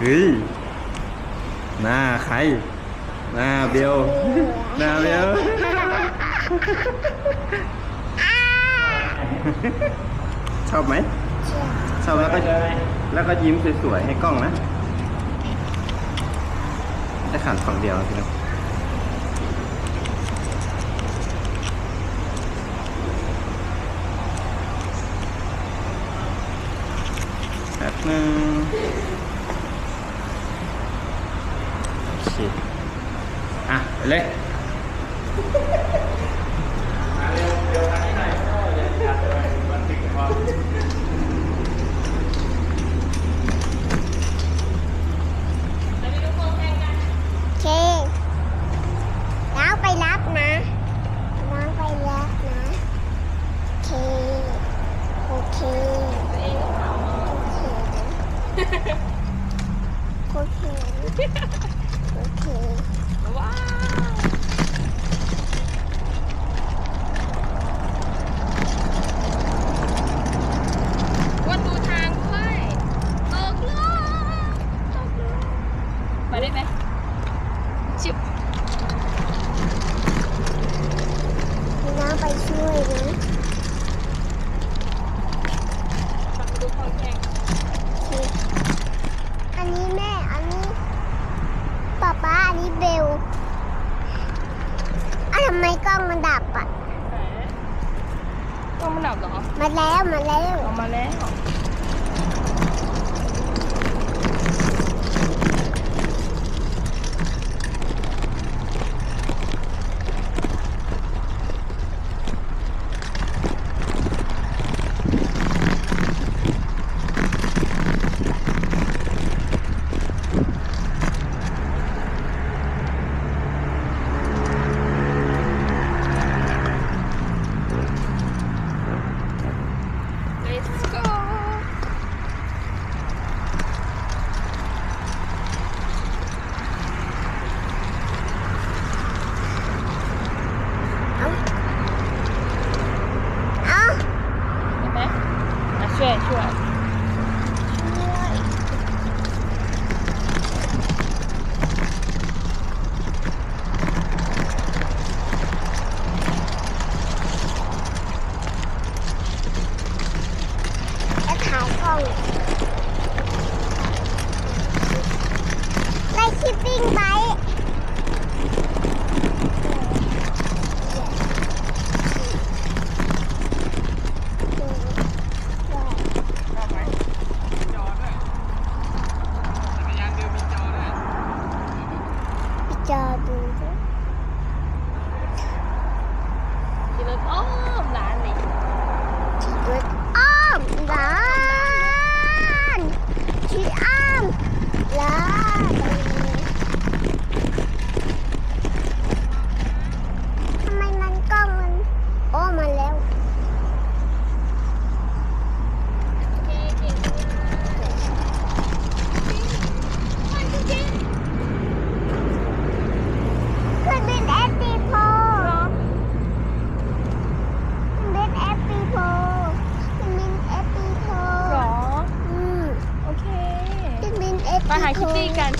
เฮ้ย หน้าใคร หน้าเบลหน้าเบลชอบไหมชอบแล้วก็แล้วก็ยิ้มสวยๆให้กล้องนะจะขันฝั่งเดียวพี่น้ว งแป๊บนึงโอเคอะไปเลยเคน้องไปรับนะ น้องไปรับนะ เค โอเค โอเค โอเคว้าววัดดูทางด้วยตกลงตกลงไปได้ไหมชิบ น้องไปช่วยนะ ฟังดูของแข่ง เคอันนี้แม่ อันนี้ป๊าป๊าอันนี้เบลอ้าวทำไมกล้องมันดับอะ ไหนกล้องมันดับเหรอ มาแล้วมาแล้ว ออกมาแล้ว Let's go เอ้า ได้ไหม มาช่วยช่วย จะถ่ายกล้องไล่คิปปิ้งไบค์ จอดูด้วย ขี่รถอ้อมร้านนี่ ขี่รถอ้อมร้านขี่อ้อมร้านทำไมมันกล้องมัน โอ้มาแล้ว เก่งเก่งมันจริง ขึ้นบินเอฟปีโพขึ้นบินเอฟปีโพขึ้นบินเอฟปีโพ หรอ อืม โอเค ขึ้น บินเอฟปีโพมาหาคิตตี้กัน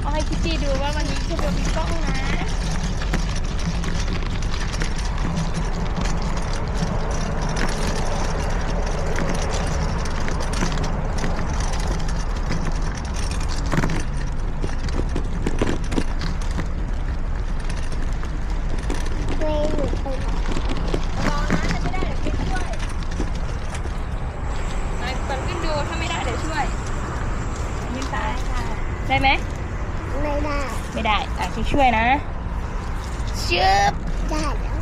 เอาให้คิตตี้ดูว่าวันนี้จะมีกล้องนะ ไม่ได้อ่ช่วยๆนะชืบได้